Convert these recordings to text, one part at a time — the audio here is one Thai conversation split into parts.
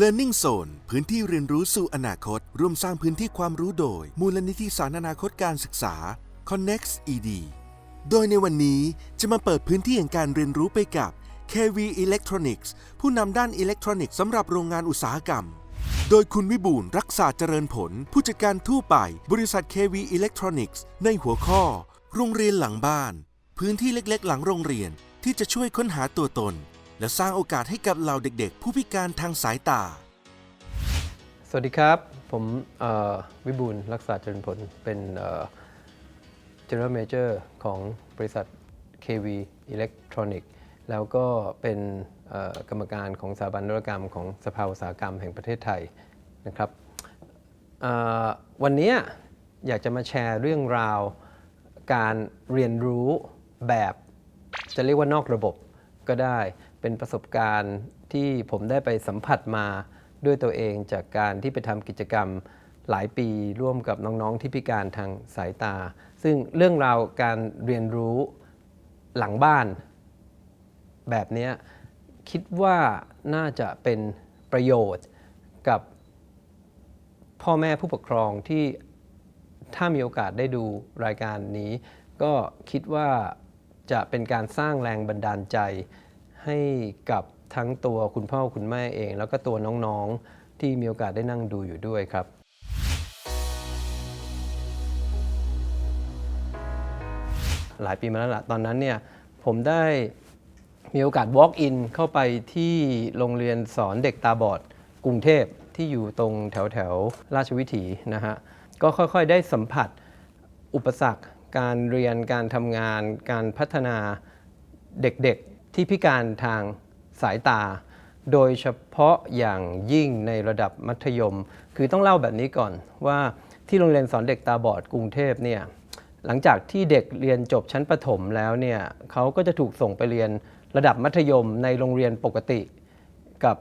Learning Zone พื้นที่เรียนรู้สู่อนาคต ร่วมสร้างพื้นที่ความรู้โดย มูลนิธิสารอนาคตการศึกษา Connect ED โดยในวันนี้จะมาเปิดพื้นที่แห่งการเรียนรู้ไปกับ KV Electronics ผู้นำด้านอิเล็กทรอนิกส์สำหรับโรงงานอุตสาหกรรม โดยคุณวิบูลย์รักษาเจริญผล ผู้จัดการทั่วไป บริษัท KV Electronics ในหัวข้อ โรงเรียนหลังบ้าน พื้นที่เล็กๆ หลังโรงเรียนที่จะช่วยค้นหาตัวตน และสร้างโอกาสให้กับเหล่าเด็กๆ ผู้พิการทางสายตา สวัสดีครับ ผมเอ่อวิบูลย์รักษาเจริญผลเป็นเอ่อ General Manager ของบริษัท KV Electronic แล้วก็เป็นเอ่อกรรมการของสถาบันนวัตกรรมของสภาอุตสาหกรรมแห่งประเทศไทยนะครับเอ่อวันนี้อยากจะมาแชร์เรื่องราวการเรียนรู้แบบ จะเรียกว่านอกระบบก็ได้ เป็นประสบการณ์ที่ผมได้ไปสัมผัสมาด้วยตัวเองจากการที่ไปทำกิจกรรมหลายปีร่วมกับน้องๆที่พิการทางสายตา ซึ่งเรื่องราวการเรียนรู้หลังบ้าน แบบนี้คิดว่าน่าจะเป็นประโยชน์กับพ่อแม่ผู้ปกครองที่ถ้ามีโอกาสได้ดูรายการนี้ ก็คิดว่าจะเป็นการสร้างแรงบันดาลใจ ให้กับทั้งตัวคุณพ่อคุณแม่เอง แล้วก็ตัวน้องๆที่มีโอกาสได้นั่งดูอยู่ด้วยครับหลายปีมาแล้วล่ะตอนนั้นเนี่ยผมได้มีโอกาส walk in เข้าไปที่โรงเรียนสอนเด็กตาบอดกรุงเทพที่อยู่ตรงแถวแถวราชวิถีนะฮะ ก็ค่อยๆได้สัมผัสอุปสรรค การเรียนการทำงาน การพัฒนาเด็กๆ ที่พิการทางสายตา โดยเฉพาะอย่างยิ่งในระดับมัธยม คือต้องเล่าแบบนี้ก่อนว่าที่โรงเรียนสอนเด็กตาบอดกรุงเทพเนี่ยหลังจากที่เด็กเรียนจบชั้นประถมแล้วเนี่ยเขาก็จะถูกส่งไปเรียนระดับมัธยมในโรงเรียนปกติ กับ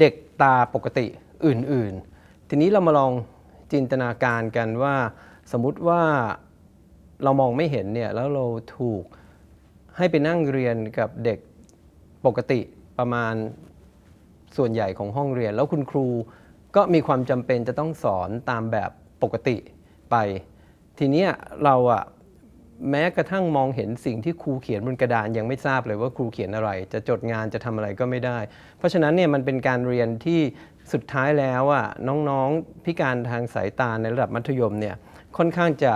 เด็กตาปกติอื่น ๆ ทีนี้เรามาลองจินตนาการกันว่า สมมุติว่าเรามองไม่เห็นเนี่ยแล้วเราถูก ให้ไปนั่งเรียนกับเด็กปกติประมาณส่วนใหญ่ของห้องเรียน แล้วคุณครูก็มีความจำเป็นจะต้องสอนตามแบบปกติไป ทีเนี้ยเราอะแม้กระทั่งมองเห็นสิ่งที่ครูเขียนบนกระดานยังไม่ทราบเลยว่าครูเขียนอะไร จะจดงานจะทำอะไรก็ไม่ได้ เพราะฉะนั้นเนี่ยมันเป็นการเรียนที่สุดท้ายแล้วอะน้องๆพิการทางสายตาในระดับมัธยมเนี่ยค่อนข้างจะ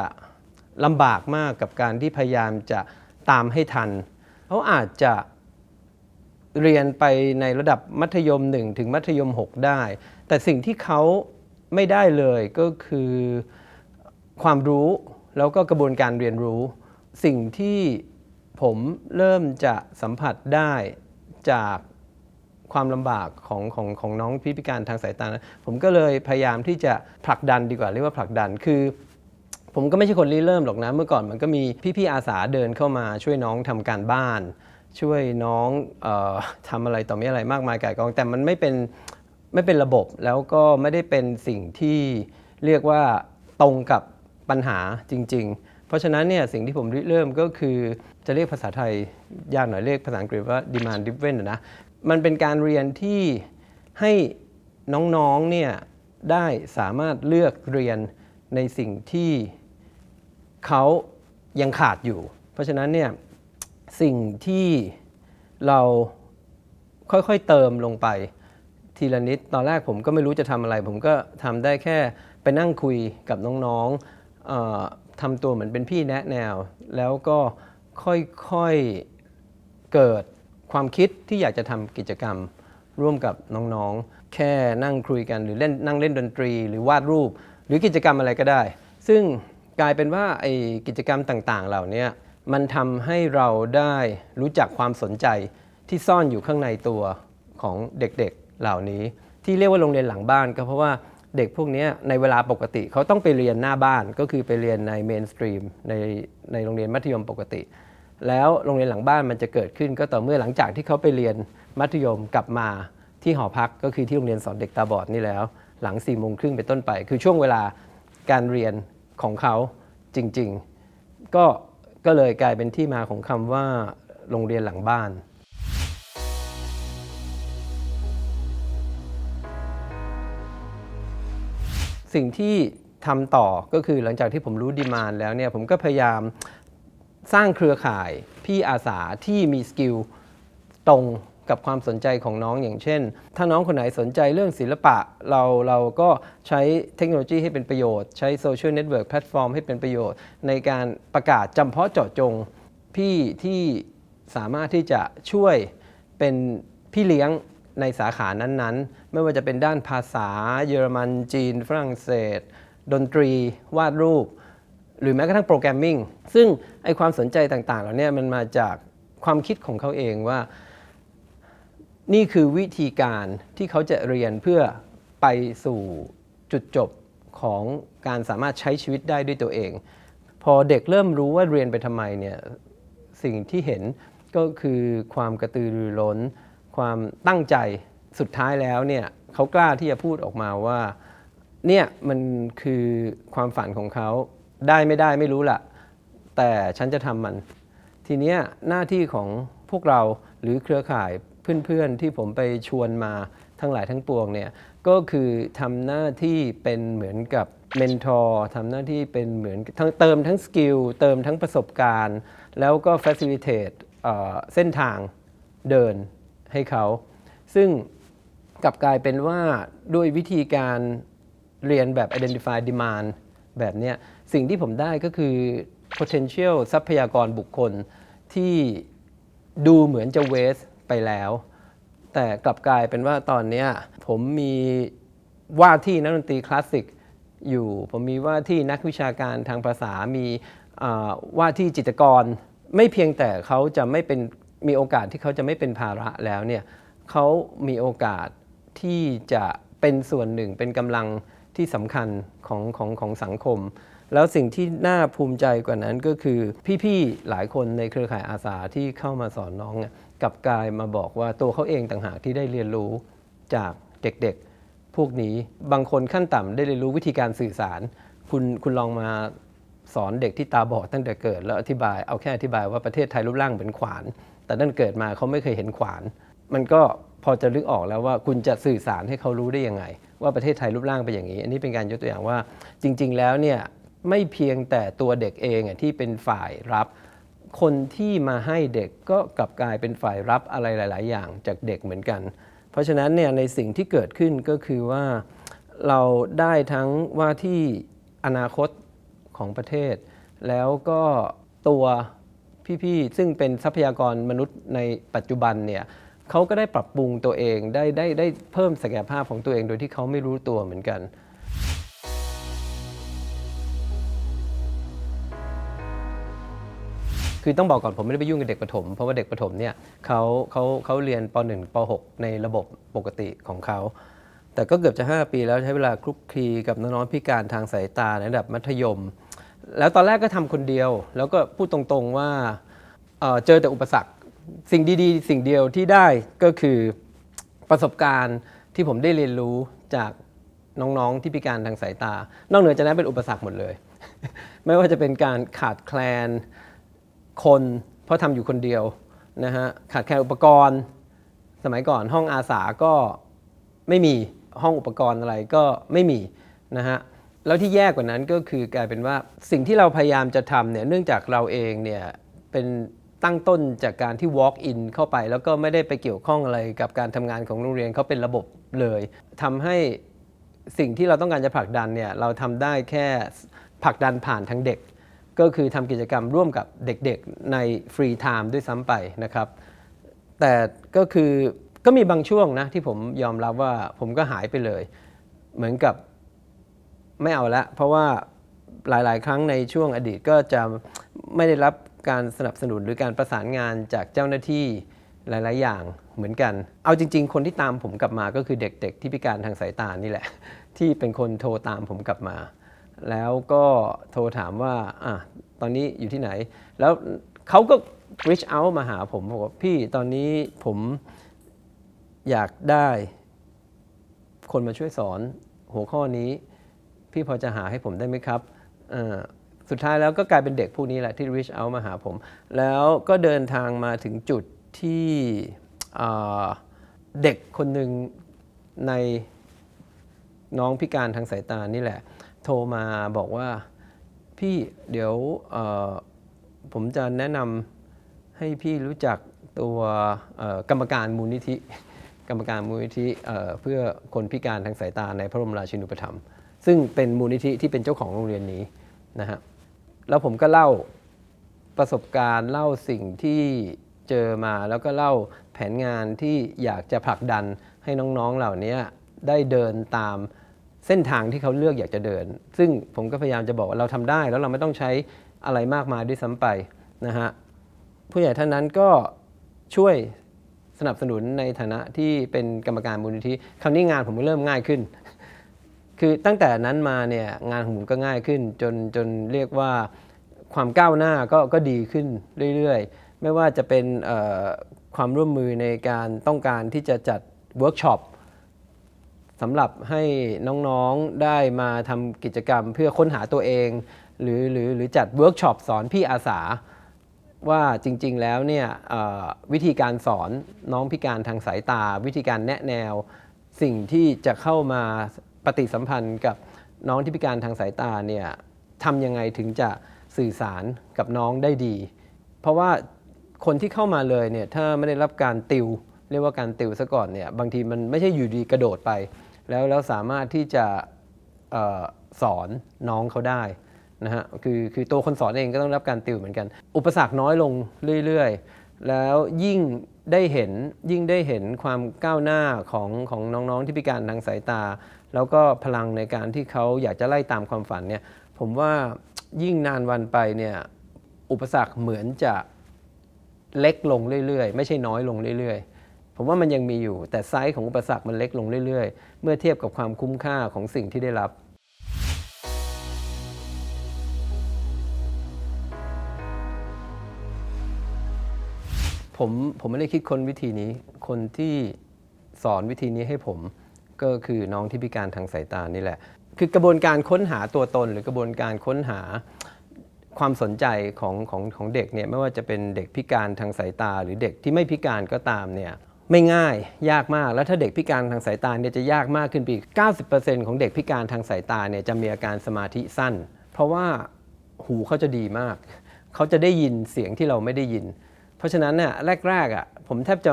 ลำบากมากกับการที่พยายามจะ ตามให้ทัน เขาอาจจะเรียนไปในระดับมัธยม 1 ถึงมัธยม 6 ได้ แต่สิ่งที่เขาไม่ได้เลยก็คือความรู้แล้วก็กระบวนการเรียนรู้ สิ่งที่ผมเริ่มจะสัมผัสได้จากความลำบากของของของน้องพิพิการทางสายตานะผมก็เลยพยายามที่จะผลักดันดีกว่าเรียกว่าผลักดันคือ ผมก็ไม่ใช่คนริเริ่มหรอกนะ เมื่อก่อนมันก็มีพี่ๆอาสาเดินเข้ามาช่วยน้องทำการบ้าน ช่วยน้องออทำอะไรต่อมีอะไรมากมายก่ายกอง แต่มันไม่เป็นไม่เป็นระบบแล้วก็ไม่ได้เป็นสิ่งที่เรียกว่าตรงกับปัญหาจริง ๆ เพราะฉะนั้นเนี่ยสิ่งที่ผมริเริ่มก็คือจะเรียกภาษาไทยยากหน่อยเรียกภาษาอังกฤษว่า demand driven นะมันเป็นการเรียนที่ให้น้องๆเนี่ยได้สามารถเลือกเรียนในสิ่งที่ เขายังขาดอยู่ เพราะฉะนั้นเนี่ยสิ่งที่เราค่อยๆเติมลงไปทีละนิด ตอนแรกผมก็ไม่รู้จะทำอะไร ผมก็ทำได้แค่ไปนั่งคุยกับน้องๆทำตัวเหมือนเป็นพี่แนะแนว แล้วก็ค่อยๆเกิดความคิดที่อยากจะทำกิจกรรมร่วมกับน้องๆ แค่นั่งคุยกันหรือเล่นนั่งเล่นดนตรี หรือวาดรูป หรือกิจกรรมอะไรก็ได้ ซึ่ง กลายเป็นว่าไอ้กิจกรรมต่างๆ เหล่านี้มันทำให้เราได้รู้จักความสนใจที่ซ่อนอยู่ข้างในตัวของเด็กๆเหล่านี้ ที่เรียกว่าโรงเรียนหลังบ้านก็เพราะว่าเด็กพวกนี้ในเวลาปกติเขาต้องไปเรียนหน้าบ้านก็คือไปเรียนในเมนสตรีมในในโรงเรียนมัธยมปกติ แล้วโรงเรียนหลังบ้านมันจะเกิดขึ้น ก็ต่อเมื่อหลังจากที่เขาไปเรียนมัธยมกลับมาที่หอพักก็คือที่โรงเรียนสอนเด็กตาบอดนี่แล้ว หลัง4ี่โมงครึ่งเป็นต้นไป คือช่วงเวลาการเรียน ของเขาจริงๆ ก็ก็เลยกลายเป็นที่มาของคำว่าโรงเรียนหลังบ้าน สิ่งที่ทำต่อก็คือหลังจากที่ผมรู้ดีมานแล้วเนี่ยผมก็พยายามสร้างเครือข่ายพี่อาสาที่มีสกิลตรง กับความสนใจของน้องอย่างเช่น ถ้าน้องคนไหนสนใจเรื่องศิลปะ เราเราก็ใช้เทคโนโลยีให้เป็นประโยชน์ ใช้โซเชียลเน็ตเวิร์กแพลตฟอร์มให้เป็นประโยชน์ ในการประกาศจำเพาะเจาะจง พี่ที่สามารถที่จะช่วยเป็นพี่เลี้ยงในสาขานั้นๆ ไม่ว่าจะเป็นด้านภาษา เยอรมันจีน ฝรั่งเศส ดนตรี วาดรูป หรือแม้กระทั่งโปรแกรมมิ่งซึ่งไอความสนใจต่างๆเหล่านี้มันมาจากความคิดของเขาเองว่า นี่คือวิธีการที่เขาจะเรียนเพื่อไปสู่จุดจบของการสามารถใช้ชีวิตได้ด้วยตัวเอง พอเด็กเริ่มรู้ว่าเรียนไปทำไมเนี่ยสิ่งที่เห็นก็คือความกระตือรือร้น ความตั้งใจสุดท้ายแล้วเนี่ยเขากล้าที่จะพูดออกมาว่าเนี่ยมันคือความฝันของเขาได้ไม่ได้ไม่รู้ละแต่ฉันจะทำมัน ทีเนี้ยหน้าที่ของพวกเราหรือเครือข่าย เพื่อนๆที่ผมไปชวนมาทั้งหลายทั้งปวงเนี่ยก็คือทำหน้าที่เป็นเหมือนกับเมนทอร์ทำหน้าที่เป็นเหมือนทั้งเติมทั้งสกิลเติมทั้งประสบการณ์ แล้วก็ facilitate เอ่อเส้นทางเดินให้เขา ซึ่งกลับกลายเป็นว่าด้วยวิธีการเรียนแบบ identify demand แบบนี้สิ่งที่ผมได้ก็คือ potential ทรัพยากรบุคคลที่ดูเหมือนจะ waste ไปแล้ว แต่กลับกลายเป็นว่าตอนนี้ผมมีว่าที่นักดนตรีคลาสสิกอยู่ ผมมีว่าที่นักวิชาการทางภาษา มีว่าที่จิตรกร ไม่เพียงแต่เขาจะไม่เป็นมีโอกาสที่เขาจะไม่เป็นภาระแล้วเนี่ยเขามีโอกาสที่จะเป็นส่วนหนึ่งเป็นกำลังที่สำคัญของของของสังคม แล้วสิ่งที่น่าภูมิใจกว่านั้นก็คือพี่ ๆ หลายคนในเครือข่ายอาสาที่เข้ามาสอนน้องเนี่ย กับกลายมาบอกว่าตัวเขาเองต่างหากที่ได้เรียนรู้จากเด็กๆ พวกนี้บางคนขั้นต่ำได้เรียนรู้วิธีการสื่อสาร คุณคุณลองมาสอนเด็กที่ตาบอดตั้งแต่เกิด แล้วอธิบายเอาแค่อธิบายว่าประเทศไทยรูปร่างเหมือนขวาน แต่นั่นเกิดมาเขาไม่เคยเห็นขวาน มันก็พอจะลึกออกแล้วว่าคุณจะสื่อสารให้เขารู้ได้ยังไง ว่าประเทศไทยรูปร่างเป็นอย่างนี้ อันนี้เป็นการยกตัวอย่างว่าจริง ๆ แล้วเนี่ยไม่เพียงแต่ตัวเด็กเองอะที่เป็นฝ่ายรับ คนที่มาให้เด็กก็กลับกลายเป็นฝ่ายรับอะไรหลาย ๆ อย่างจากเด็กเหมือนกัน เพราะฉะนั้นเนี่ยในสิ่งที่เกิดขึ้นก็คือว่าเราได้ทั้งว่าที่อนาคตของประเทศ แล้วก็ตัวพี่ๆ ซึ่งเป็นทรัพยากรมนุษย์ในปัจจุบันเนี่ยเขาก็ได้ปรับปรุงตัวเองได้ได้ได้เพิ่มศักยภาพของตัวเองโดยที่เขาไม่รู้ตัวเหมือนกัน คือต้องบอกก่อนผมไม่ได้ไปยุ่งกับเด็กประถม เพราะว่าเด็กประถมเนี่ยเขาเขาเขาเรียนป .1 ป .6 ในระบบปกติของเขา แต่ก็เกือบจะ 5 ปีแล้วใช้เวลาคลุกคลีกับน้องๆพิการทางสายตาในระดับมัธยม แล้วตอนแรกก็ทำคนเดียว แล้วก็พูดตรงๆว่าเเจอแต่อุปสรรคสิ่งดีๆ สิ่งเดียวที่ได้ก็คือประสบการณ์ที่ผมได้เรียนรู้จากน้องๆที่พิการทางสายตา นอกเหนือจากนั้นเป็นอุปสรรคหมดเลย ไม่ว่าจะเป็นการขาดแคลน คน เพราะทำอยู่คนเดียวนะฮะขาดแคลนอุปกรณ์ สมัยก่อนห้องอาสาก็ไม่มีห้องอุปกรณ์อะไรก็ไม่มีนะฮะแล้วที่แย่กว่านั้นก็คือกลายเป็นว่าสิ่งที่เราพยายามจะทำเนี่ยเนื่องจากเราเองเนี่ยเป็นตั้งต้นจากการที่ walk in เข้าไป แล้วก็ไม่ได้ไปเกี่ยวข้องอะไรกับการทำงานของโรงเรียนเขาเป็นระบบเลยทำให้สิ่งที่เราต้องการจะผลักดันเนี่ยเราทำได้แค่ผลักดันผ่านทั้งเด็ก ก็คือทำกิจกรรมร่วมกับเด็กๆในฟรีไทม์ด้วยซ้ำไปนะครับ แต่ก็คือก็มีบางช่วงนะที่ผมยอมรับว่าผมก็หายไปเลย เหมือนกับไม่เอาละ เพราะว่าหลายๆ ครั้งในช่วงอดีตก็จะไม่ได้รับการสนับสนุนหรือการประสานงานจากเจ้าหน้าที่หลาย ๆ อย่างเหมือนกัน เอาจริง ๆ คนที่ตามผมกลับมาก็คือเด็ก ๆ ที่พิการทางสายตานี่แหละ ที่เป็นคนโทรตามผมกลับมา แล้วก็โทรถามว่าอะตอนนี้อยู่ที่ไหน แล้วเขาก็ reach out มาหาผมบอกว่าพี่ตอนนี้ผมอยากได้คนมาช่วยสอนหัวข้อนี้ พี่พอจะหาให้ผมได้ไหมครับอ่อสุดท้ายแล้วก็กลายเป็นเด็กพวกนี้แหละที่ reach out มาหาผม แล้วก็เดินทางมาถึงจุดที่เด็กคนหนึ่งในน้องพิการทางสายตานี่แหละ โทรมาบอกว่าพี่เดี๋ยวผมจะแนะนำให้พี่รู้จักตัวกรรมการมูลนิธิ กรรมการมูลนิธิเอ่อเพื่อคนพิการทางสายตาในพระบรมราชินูปถัมภ์ซึ่งเป็นมูลนิธิที่เป็นเจ้าของโรงเรียนนี้นะฮะแล้วผมก็เล่าประสบการณ์เล่าสิ่งที่เจอมาแล้วก็เล่าแผนงานที่อยากจะผลักดันให้น้องๆเหล่านี้ได้เดินตาม เส้นทางที่เขาเลือกอยากจะเดิน ซึ่งผมก็พยายามจะบอกว่าเราทำได้ แล้วเราไม่ต้องใช้อะไรมากมายด้วยซ้ำไปนะฮะผู้ใหญ่ท่านนั้นก็ช่วยสนับสนุนในฐานะที่เป็นกรรมการมูลนิธิคราวนี้งานผมก็เริ่มง่ายขึ้น คือตั้งแต่นั้นมาเนี่ยงานของผมก็ง่ายขึ้น จนจนเรียกว่าความก้าวหน้าก็ก็ดีขึ้นเรื่อยๆ ไม่ว่าจะเป็นความร่วมมือในการต้องการที่จะจัดเวิร์กช็อป สำหรับให้น้องๆได้มาทำกิจกรรมเพื่อค้นหาตัวเอง หรือหรือหรือจัดเวิร์กช็อปสอนพี่อาสา ว่าจริงๆแล้วเนี่ยวิธีการสอนน้องพิการทางสายตา วิธีการแนะแนว สิ่งที่จะเข้ามาปฏิสัมพันธ์กับน้องที่พิการทางสายตาเนี่ยทำยังไงถึงจะสื่อสารกับน้องได้ดี เพราะว่าคนที่เข้ามาเลยเนี่ยถ้าไม่ได้รับการติว เรียกว่าการติวซะก่อนเนี่ยบางทีมันไม่ใช่อยู่ดีกระโดดไป แล้วแล้วสามารถที่จะออสอนน้องเขาได้นะฮะคือคือตัวคนสอนเองก็ต้องรับการติวเหมือนกัน อุปสรรคน้อยลงเรื่อยๆ แล้วยิ่งได้เห็นยิ่งได้เห็นความก้าวหน้าของของน้องๆที่พิการทางสายตา แล้วก็พลังในการที่เขาอยากจะไล่ตามความฝันเนี่ยผมว่ายิ่งนานวันไปเนี่ยอุปสรรคเหมือนจะเล็กลงเรื่อยๆ ไม่ใช่น้อยลงเรื่อยๆ ผมว่ามันยังมีอยู่ แต่ไซส์ของอุปสรรคมันเล็กลงเรื่อยๆ เมื่อเทียบกับความคุ้มค่าของสิ่งที่ได้รับผมผมไม่ได้คิดค้นวิธีนี้ คนที่สอนวิธีนี้ให้ผมก็คือน้องที่พิการทางสายตานี่แหละ คือกระบวนการค้นหาตัวตน หรือกระบวนการค้นหาความสนใจของของของเด็กเนี่ยไม่ว่าจะเป็นเด็กพิการทางสายตา หรือเด็กที่ไม่พิการก็ตามเนี่ย ไม่ง่ายยากมาก แล้วถ้าเด็กพิการทางสายตาเนี่ยจะยากมากขึ้นไปอีก90%ของเด็กพิการทางสายตาเนี่ยจะมีอาการสมาธิสั้น เพราะว่าหูเขาจะดีมาก เขาจะได้ยินเสียงที่เราไม่ได้ยิน เพราะฉะนั้นน่ะแรกๆอะผมแทบจะ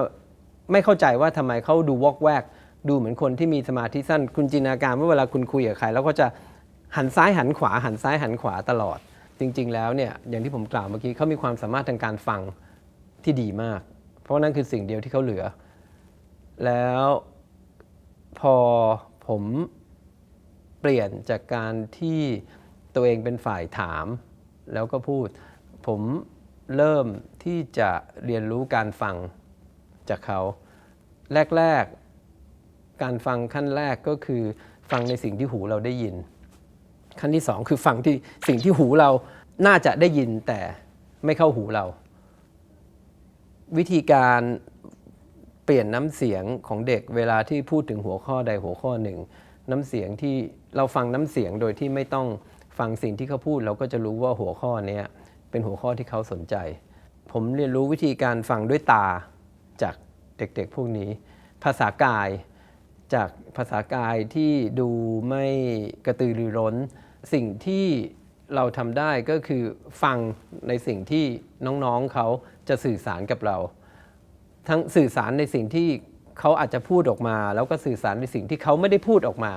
ไม่เข้าใจว่าทำไมเขาดูวอกแวก ดูเหมือนคนที่มีสมาธิสั้น คุณจินตนาการว่าเวลาคุณคุยกับใครแล้วก็จะหันซ้ายหันขวา หันซ้ายหันขวาตลอด จริง ๆ แล้วเนี่ยอย่างที่ผมกล่าวเมื่อกี้เขามีความสามารถทางการฟังที่ดีมาก เพราะนั่นคือสิ่งเดียวที่เขาเหลือ แล้วพอผมเปลี่ยนจากการที่ตัวเองเป็นฝ่ายถาม แล้วก็พูด ผมเริ่มที่จะเรียนรู้การฟังจากเขา แรก ๆ การฟังขั้นแรกก็คือฟังในสิ่งที่หูเราได้ยิน ขั้นที่สองคือฟังที่สิ่งที่หูเราน่าจะได้ยินแต่ไม่เข้าหูเรา วิธีการ เปลี่ยนน้ำเสียงของเด็กเวลาที่พูดถึงหัวข้อใดหัวข้อหนึ่ง น้ำเสียงที่เราฟังน้ำเสียงโดยที่ไม่ต้องฟังสิ่งที่เขาพูด เราก็จะรู้ว่าหัวข้อนี้เป็นหัวข้อที่เขาสนใจ ผมเรียนรู้วิธีการฟังด้วยตาจากเด็กๆพวกนี้ ภาษากายจากภาษากายที่ดูไม่กระตือรือร้น สิ่งที่เราทำได้ก็คือฟังในสิ่งที่น้องๆเขาจะสื่อสารกับเรา ทั้งสื่อสารในสิ่งที่เขาอาจจะพูดออกมา แล้วก็สื่อสารในสิ่งที่เขาไม่ได้พูดออกมา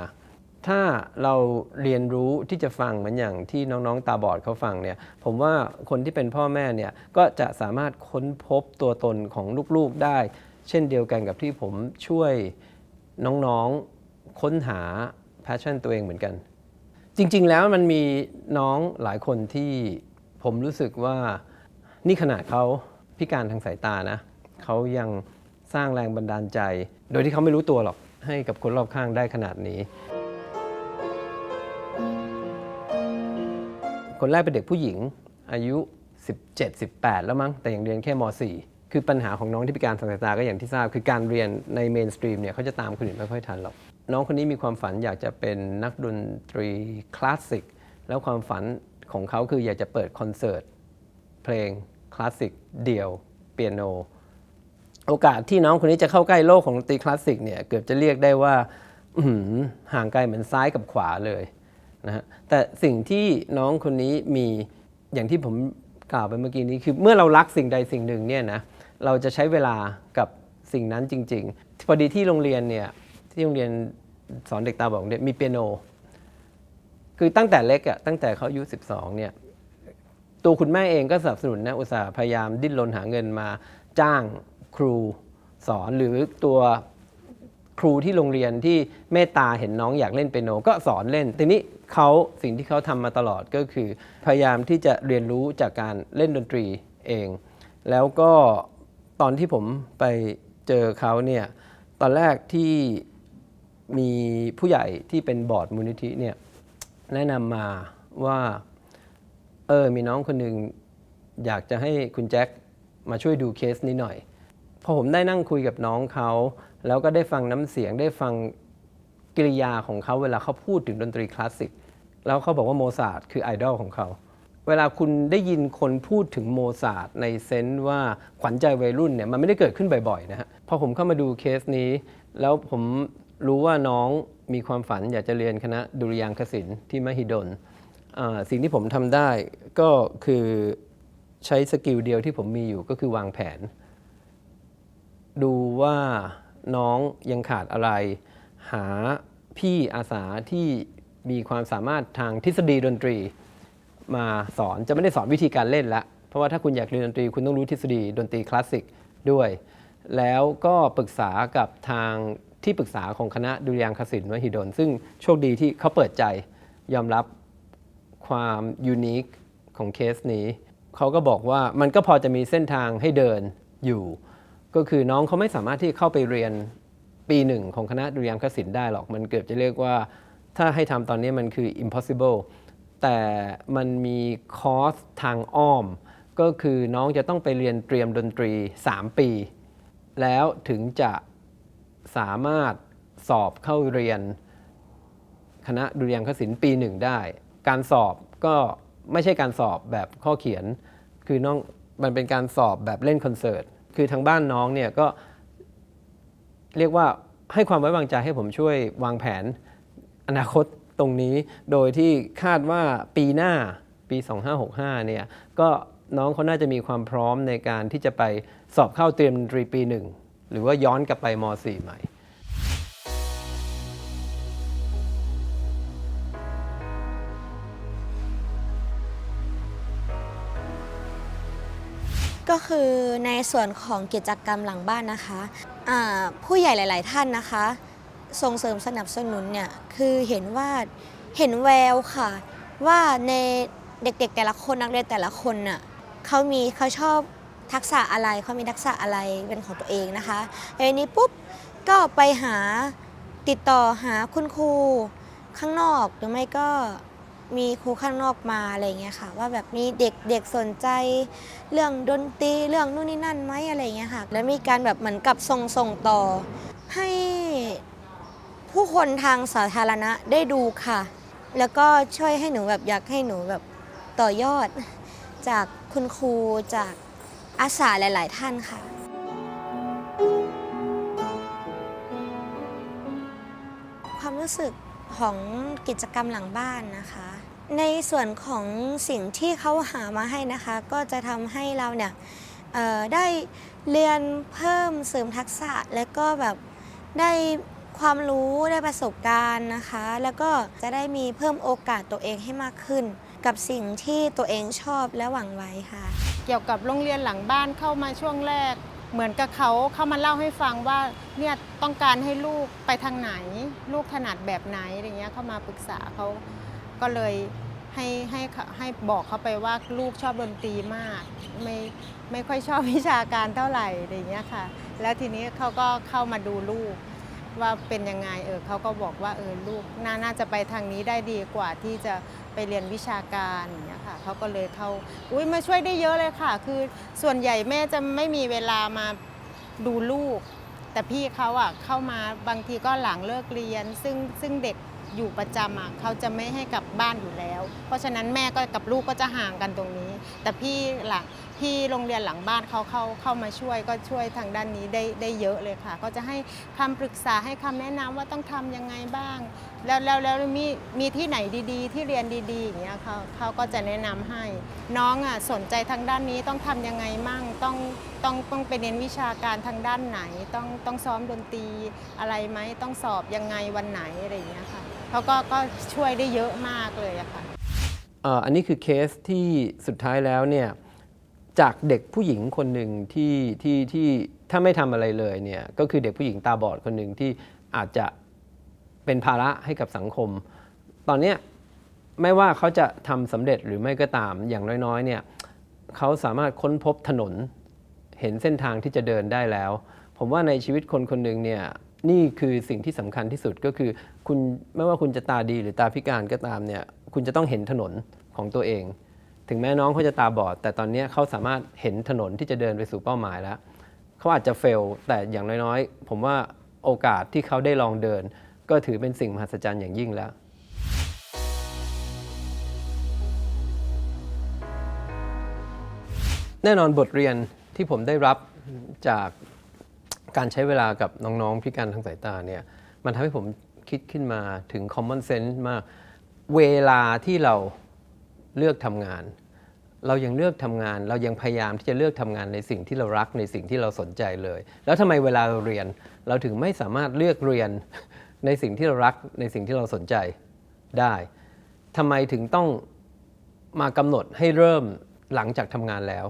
ถ้าเราเรียนรู้ที่จะฟังเหมือนอย่างที่น้องๆตาบอดเขาฟังเนี่ยผมว่าคนที่เป็นพ่อแม่เนี่ยก็จะสามารถค้นพบตัวตนของลูกๆได้ เช่นเดียวกันกับที่ผมช่วยน้องๆค้นหาแพชชั่นตัวเองเหมือนกัน จริงๆแล้วมันมีน้องหลายคนที่ผมรู้สึกว่านี่ขนาดเขาพิการทางสายตานะ เขายังสร้างแรงบันดาลใจ โดยที่เขาไม่รู้ตัวหรอกให้กับคนรอบข้างได้ขนาดนี้ คนแรกเป็นเด็กผู้หญิงอายุ 17-18 แล้วมั้งแต่ยังเรียนแค่ม .4 คือปัญหาของน้องที่พิการทางสายตาก็อย่างที่ทราบ คือการเรียนในเมนสตรีมเนี่ยเขาจะตามคนอื่นไม่ค่อยทันหรอก น้องคนนี้มีความฝันอยากจะเป็นนักดนตรีคลาสสิกแล้วความฝันของเขาคืออยากจะเปิดคอนเสิร์ตเพลงคลาสสิกเดี่ยวเปียโน โอกาสที่น้องคนนี้จะเข้าใกล้โลกของดนตรีคลาสสิกเนี่ยเกือบจะเรียกได้ว่าห่างไกลเหมือนซ้ายกับขวาเลยนะฮะแต่สิ่งที่น้องคนนี้มีอย่างที่ผมกล่าวไปเมื่อกี้นี้คือเมื่อเรารักสิ่งใดสิ่งหนึ่งเนี่ยนะเราจะใช้เวลากับสิ่งนั้นจริง ๆ พอดีที่โรงเรียนเนี่ยที่โรงเรียนสอนเด็กตาบอดเนี่ยมีเปียโน คือตั้งแต่เล็กอะ่ะตั้งแต่เขาอายุ 12เนี่ยตัวคุณแม่เองก็สนับสนุนนะอุตสาห์พยายามดิ้นรนหาเงินมาจ้าง ครูสอนหรือตัวครูที่โรงเรียนที่เมตตาเห็นน้องอยากเล่นเปียโนก็สอนเล่น ทีนี้เขาสิ่งที่เขาทำมาตลอดก็คือ พยายามที่จะเรียนรู้จากการเล่นดนตรีเอง แล้วก็ตอนที่ผมไปเจอเขาเนี่ยตอนแรกที่มีผู้ใหญ่ที่เป็นบอร์ดมูลนิธิเนี่ยแนะนำมาว่าเออมีน้องคนหนึ่งอยากจะให้คุณแจ็คมาช่วยดูเคสนี้หน่อย พอผมได้นั่งคุยกับน้องเขา แล้วก็ได้ฟังน้ำเสียงได้ฟังกิริยาของเขาเวลาเขาพูดถึงดนตรีคลาสสิกแล้วเขาบอกว่าโมซาร์ทคือไอดอลของเขาเวลาคุณได้ยินคนพูดถึงโมซาร์ทในเซนส์ว่าขวัญใจวัยรุ่นเนี่ยมันไม่ได้เกิดขึ้นบ่อยๆนะฮะพอผมเข้ามาดูเคสนี้ แล้วผมรู้ว่าน้องมีความฝันอยากจะเรียนคณะดุริยางคศิลป์ที่มหิดลสิ่งที่ผมทำได้ก็คือใช้สกิลเดียวที่ผมมีอยู่ก็คือวางแผน ดูว่าน้องยังขาดอะไร หาพี่อาสาที่มีความสามารถทางทฤษฎีดนตรี มาสอนจะไม่ได้สอนวิธีการเล่นละ เพราะว่าถ้าคุณอยากเรียนดนตรีคุณต้องรู้ทฤษฎีดนตรีคลาสสิกด้วย แล้วก็ปรึกษากับทางที่ปรึกษาของคณะดุริยางคศิลป์มหิดล ซึ่งโชคดีที่เขาเปิดใจยอมรับความยูนิคของเคสนี้ เขาก็บอกว่ามันก็พอจะมีเส้นทางให้เดินอยู่ ก็คือน้องเขาไม่สามารถที่เข้าไปเรียนปีหนึ่งของคณะดุริยางคศิลป์ได้หรอก มันเกือบจะเรียกว่าถ้าให้ทำตอนนี้มันคือ impossible แต่มันมีคอร์สทางอ้อม ก็คือน้องจะต้องไปเรียนเตรียมดนตรี 3 ปี แล้วถึงจะสามารถสอบเข้าเรียนคณะดุริยางคศิลป์ปีหนึ่งได้ การสอบก็ไม่ใช่การสอบแบบข้อเขียน คือน้องมันเป็นการสอบแบบเล่นคอนเสิร์ต คือทางบ้านน้องเนี่ยก็เรียกว่าให้ความไว้วางใจให้ผมช่วยวางแผนอนาคตตรงนี้ โดยที่คาดว่าปีหน้าปี 2565 เนี่ยก็น้องเขาน่าจะมีความพร้อมในการที่จะไปสอบเข้าเตรียมดนตรีปีหนึ่งหรือว่าย้อนกลับไปม .4 ใหม่ ก็คือในส่วนของกิจกรรมหลังบ้านนะคะผู้ใหญ่หลาย ๆ ท่านนะคะ ส่งเสริมสนับสนุนเนี่ยคือเห็นว่าเห็นแววค่ะ ว่าในเด็ก ๆ แต่ละคนนักเรียนแต่ละคนน่ะเขามีเขาชอบทักษะอะไรเขามีทักษะอะไรเป็นของตัวเองนะคะแล้วนี้ปุ๊บก็ไปหาติดต่อหาคุณครูข้างนอกหรือไม่ก็ มีครูข้างนอกมาอะไรเงี้ยค่ะ ว่าแบบมีเด็กเด็กสนใจ เรื่องดนตรีเรื่องนู่นนี่นั่นไหมอะไรเงี้ยค่ะ แล้วมีการแบบเหมือนกับส่งส่งต่อ ให้ผู้คนทางสาธารณะได้ดูค่ะ แล้วก็ช่วยให้หนูแบบอยากให้หนูแบบต่อยอด จากคุณครูจากอาสาหลาย ๆ ท่านค่ะความรู้สึก ของกิจกรรมหลังบ้านนะคะ ในส่วนของสิ่งที่เขาหามาให้นะคะ ก็จะทำให้เราเนี่ยได้เรียนเพิ่มเสริมทักษะ แล้วก็แบบได้ความรู้ได้ประสบการณ์นะคะ แล้วก็จะได้มีเพิ่มโอกาสตัวเองให้มากขึ้น กับสิ่งที่ตัวเองชอบและหวังไว้ค่ะ เกี่ยวกับโรงเรียนหลังบ้านเข้ามาช่วงแรก เหมือนกับเขาเข้ามาเล่าให้ฟังว่าเนี่ยต้องการให้ลูกไปทางไหน ลูกถนัดแบบไหนอะไรเงี้ยเข้ามาปรึกษาเขาก็เลยให้ให้ให้บอกเขาไปว่าลูกชอบดนตรีมาก ไม่ไม่ค่อยชอบวิชาการเท่าไหร่อะไรเงี้ยค่ะ แล้วทีนี้เขาก็เข้ามาดูลูก ว่าเป็นยังไงเออเขาก็บอกว่าเออลูกนาน่าจะไปทางนี้ได้ดีกว่าที่จะไปเรียนวิชาการอย่างเงี้ยค่ะเขาก็เลยเขาอุ้ยมาช่วยได้เยอะเลยค่ะ คือส่วนใหญ่แม่จะไม่มีเวลามาดูลูก แต่พี่เขาอะเข้ามาบางทีก็หลังเลิกเรียน ซึ่งซึ่งเด็กอยู่ประจำอะเขาจะไม่ให้กลับบ้านอยู่แล้ว เพราะฉะนั้นแม่ก็กับลูกก็จะห่างกันตรงนี้ แต่พี่หลัง พี่โรงเรียนหลังบ้านเขาเข้าเข้ามาช่วยก็ช่วยทางด้านนี้ได้ได้เยอะเลยค่ะ ก็จะให้คำปรึกษาให้คำแนะนำว่าต้องทำยังไงบ้าง แล้วแล้วแล้วมีมีที่ไหนดีๆ ที่เรียนดีๆอย่างเงี้ยเขาเขาก็จะแนะนำให้น้องอะสนใจทางด้านนี้ต้องทำยังไงมั่งต้องต้องต้องไปเรียนวิชาการทางด้านไหน ต้องต้องซ้อมดนตรีอะไรไหมต้องสอบยังไงวันไหนอะไรอย่างเงี้ยค่ะเขาก็ก็ช่วยได้เยอะมากเลยอะค่ะอันนี้คือเคสที่สุดท้ายแล้วเนี่ย จากเด็กผู้หญิงคนหนึ่งที่ที่ที่ถ้าไม่ทำอะไรเลยเนี่ยก็คือเด็กผู้หญิงตาบอดคนหนึ่งที่อาจจะเป็นภาระให้กับสังคม ตอนเนี้ยไม่ว่าเขาจะทำสำเร็จหรือไม่ก็ตามอย่างน้อยๆเนี่ยเขาสามารถค้นพบถนน เห็นเส้นทางที่จะเดินได้แล้ว ผมว่าในชีวิตคนคนหนึ่งเนี่ยนี่คือสิ่งที่สำคัญที่สุดก็คือคุณไม่ว่าคุณจะตาดีหรือตาพิการก็ตามเนี่ยคุณจะต้องเห็นถนนของตัวเอง ถึงแม้น้องเขาจะตาบอด แต่ตอนนี้เขาสามารถเห็นถนนที่จะเดินไปสู่เป้าหมายแล้วเขาอาจจะเฟลแต่อย่างน้อยๆ ผมว่าโอกาสที่เขาได้ลองเดิน ก็ถือเป็นสิ่งมหัศจรรย์อย่างยิ่งแล้วแน่นอนบทเรียนที่ผมได้รับจากการใช้เวลากับน้องๆพิการทางสายตาเนี่ยมันทำให้ผมคิดขึ้นมาถึง common sense มาก เวลาที่เรา เลือกทำงาน เรายังเลือกทำงาน เรายังพยายามที่จะเลือกทำงานในสิ่งที่เรารักในสิ่งที่เราสนใจเลย แล้วทำไมเวลาเราเรียน เราถึงไม่สามารถเลือกเรียนในสิ่งที่เรารักในสิ่งที่เราสนใจได้ทำไมถึงต้องมากำหนดให้เริ่มหลังจากทำงานแล้ว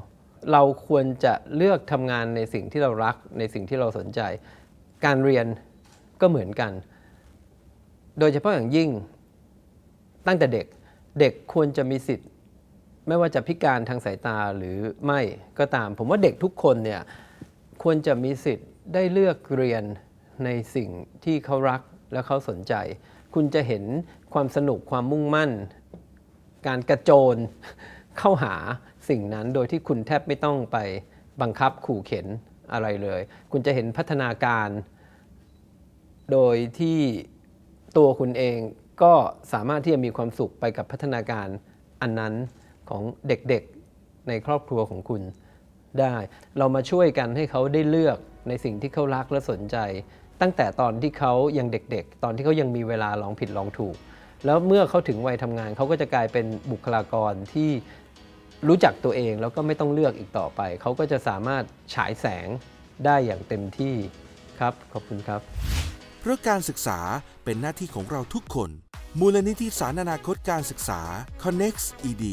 เราควรจะเลือกทำงานในสิ่งที่เรารักในสิ่งที่เราสนใจ การเรียนก็เหมือนกัน โดยเฉพาะอย่างยิ่งตั้งแต่เด็ก เด็กควรจะมีสิทธิ์ ไม่ว่าจะพิการทางสายตาหรือไม่ก็ตาม ผมว่าเด็กทุกคนเนี่ยควรจะมีสิทธิ์ได้เลือกเรียนในสิ่งที่เขารักและเขาสนใจ คุณจะเห็นความสนุกความมุ่งมั่น การกระโจนเข้าหาสิ่งนั้นโดยที่คุณแทบไม่ต้องไปบังคับขู่เข็นอะไรเลย คุณจะเห็นพัฒนาการ โดยที่ตัวคุณเอง ก็สามารถที่จะมีความสุขไปกับพัฒนาการอันนั้นของเด็กๆในครอบครัวของคุณได้ เรามาช่วยกันให้เขาได้เลือกในสิ่งที่เขารักและสนใจ ตั้งแต่ตอนที่เขายังเด็กๆ ตอนที่เขายังมีเวลาลองผิดลองถูก แล้วเมื่อเขาถึงวัยทำงานเขาก็จะกลายเป็นบุคลากรที่รู้จักตัวเองแล้วก็ไม่ต้องเลือกอีกต่อไป เขาก็จะสามารถฉายแสงได้อย่างเต็มที่ครับ ขอบคุณครับ ราะการศึกษาเป็นหน้าที่ของเราทุกคน มูลนิธิสารอนาคตการศึกษา Connect ED